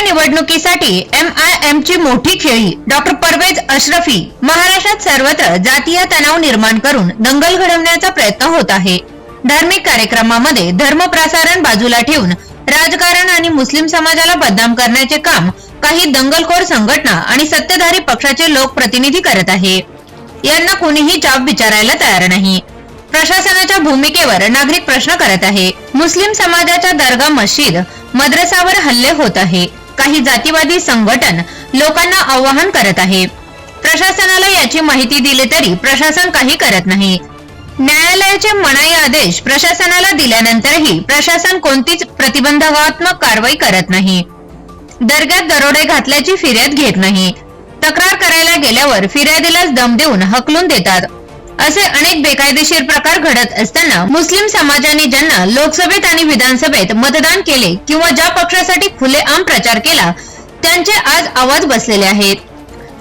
निवडणुकीसाठी M I am ची मोठी खेळी. डॉक्टर परवेज अशरफी महाराष्ट्रात सर्वत्र जातीय तणाव निर्माण करून दंगल घडवण्याचा प्रयत्न होत आहे. धार्मिक कार्यक्रमामध्ये धर्मप्रसारण बाजूला ठेवून राजकारण आणि मुस्लिम समाजाला बदनाम करण्याचे काम काही दंगलखोर संघटना आणि सत्ताधारी पक्षाचे लोकप्रतिनिधी करत आहे. यांना कोणीही जाब विचारायला तयार नाही. प्रशासनाच्या भूमिकेवर नागरिक प्रश्न करत आहे. मुस्लिम समाजाच्या दर्गा मशीद मद्रसावर हल्ले होत आहे. काही जातीवादी संघटन लोकांना आवाहन करत आहे. प्रशासनाला याची माहिती दिली तरी प्रशासन काही करत नाही. न्यायालयाचे मनाई आदेश प्रशासनाला दिल्यानंतरही प्रशासन कोणतीच प्रतिबंधात्मक कारवाई करत नाही. दर्ग्यात दरोडे घातल्याची फिर्याद घेत नाही. तक्रार करायला गेल्यावर फिर्यादीलाच दम देऊन हकलून देतात. असे अनेक बेकायदेशीर प्रकार घडत असताना मुस्लिम समाजाने ज्यांना लोकसभेत आणि विधानसभेत मतदान केले किंवा ज्या पक्षासाठी खुलेआम प्रचार केला त्यांचे आज आवाज बसलेले आहेत.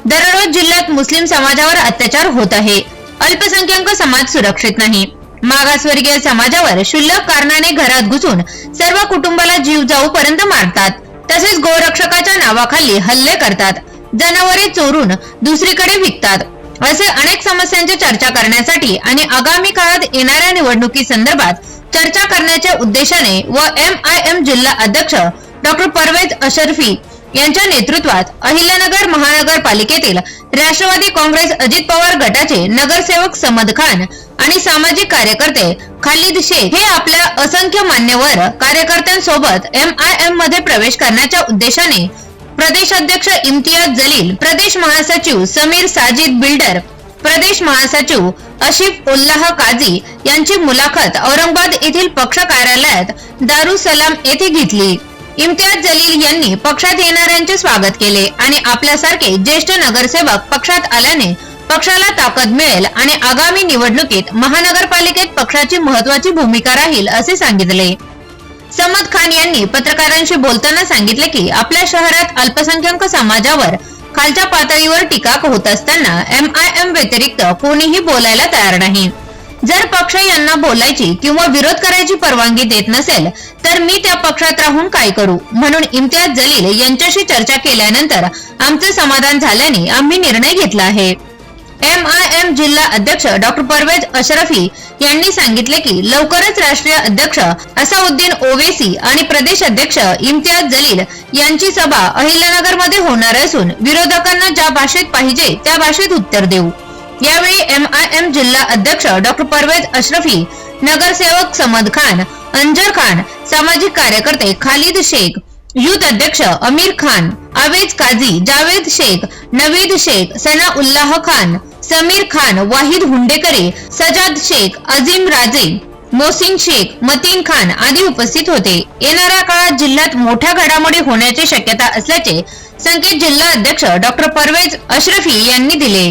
दररोज जिल्ह्यात मुस्लिम समाजावर अत्याचार होत आहे. अल्पसंख्याक समाज सुरक्षित नाही. मागासवर्गीय समाजावर क्षुल्लक कारणाने घरात घुसून सर्व कुटुंबाला जीव जाऊपर्यंत मारतात. तसेच गोरक्षकाच्या नावाखाली हल्ले करतात. जनावरे चोरून दुसरीकडे विकतात. असे अनेक समस्यांची चर्चा करण्यासाठी आणि आगामी काळात येणाऱ्या निवडणुकी संदर्भात चर्चा करण्याच्या उद्देशाने व एम आय एम जिल्हा अध्यक्ष डॉक्टर परवेज अशरफी यांच्या नेतृत्वात अहिल्यानगर महानगरपालिकेतील राष्ट्रवादी काँग्रेस अजित पवार गटाचे नगरसेवक समद खान आणि सामाजिक कार्यकर्ते खालिद शेख हे आपल्या असंख्य मान्यवर कार्यकर्त्यांसोबत एम आय एममध्ये प्रवेश करण्याच्या उद्देशाने प्रदेश अध्यक्ष इम्तियाज जलील प्रदेश महासचिव समीर साजिद बिल्डर प्रदेश महासचिव अशिफ उल्लाह काझी यांची मुलाखत औरंगाबाद येथील पक्ष कार्यालयात दारुसलाम येथे घेतली. इम्तियाज जलील यांनी पक्षात येणाऱ्यांचे स्वागत केले आणि आपल्यासारखे ज्येष्ठ नगरसेवक पक्षात आल्याने पक्षाला ताकद मिळेल आणि आगामी निवडणुकीत महानगरपालिकेत पक्षाची महत्वाची भूमिका राहील असे सांगितले. समद खान यांनी पत्रकारांशी बोलताना सांगितले की आपल्या शहरात अल्पसंख्याक समाजावर खालच्या पातळीवर टीका होत असताना एम आय एम व्यतिरिक्त कोणीही बोलायला तयार नाही. जर पक्ष यांना बोलायची किंवा विरोध करायची परवानगी देत नसेल तर मी त्या पक्षात राहून काय करू? म्हणून इम्तियाज जलील यांच्याशी चर्चा केल्यानंतर आमचं समाधान झाल्याने आम्ही निर्णय घेतला आहे. एम आय एम जिल्हा अध्यक्ष डॉक्टर परवेज अशरफी यांनी सांगितले की लवकरच राष्ट्रीय अध्यक्ष असाउद्दीन ओवेसी आणि प्रदेश अध्यक्ष इम्तियाज जलील यांची सभा अहिल्यानगरमध्ये होणार असून विरोधकांना ज्या भाषेत पाहिजे त्या भाषेत उत्तर देऊ. यावेळी एम आय एम जिल्हा अध्यक्ष डॉक्टर परवेज अशरफी नगरसेवक समद खान अंजर खान सामाजिक कार्यकर्ते खालिद शेख युथ अध्यक्ष अमीर खान आवेज काझी जावेद शेख नवीद शेख सना उल्लाह खान समीर खान वाहिद हुंडेकरे सजाद शेख अजीम राजे मोसिन शेख मतीन खान आदी उपस्थित होते. येणाऱ्या काळात जिल्ह्यात मोठ्या घडामोडी होण्याची शक्यता असल्याचे संकेत जिल्हा अध्यक्ष डॉक्टर परवेज अशरफी यांनी दिले.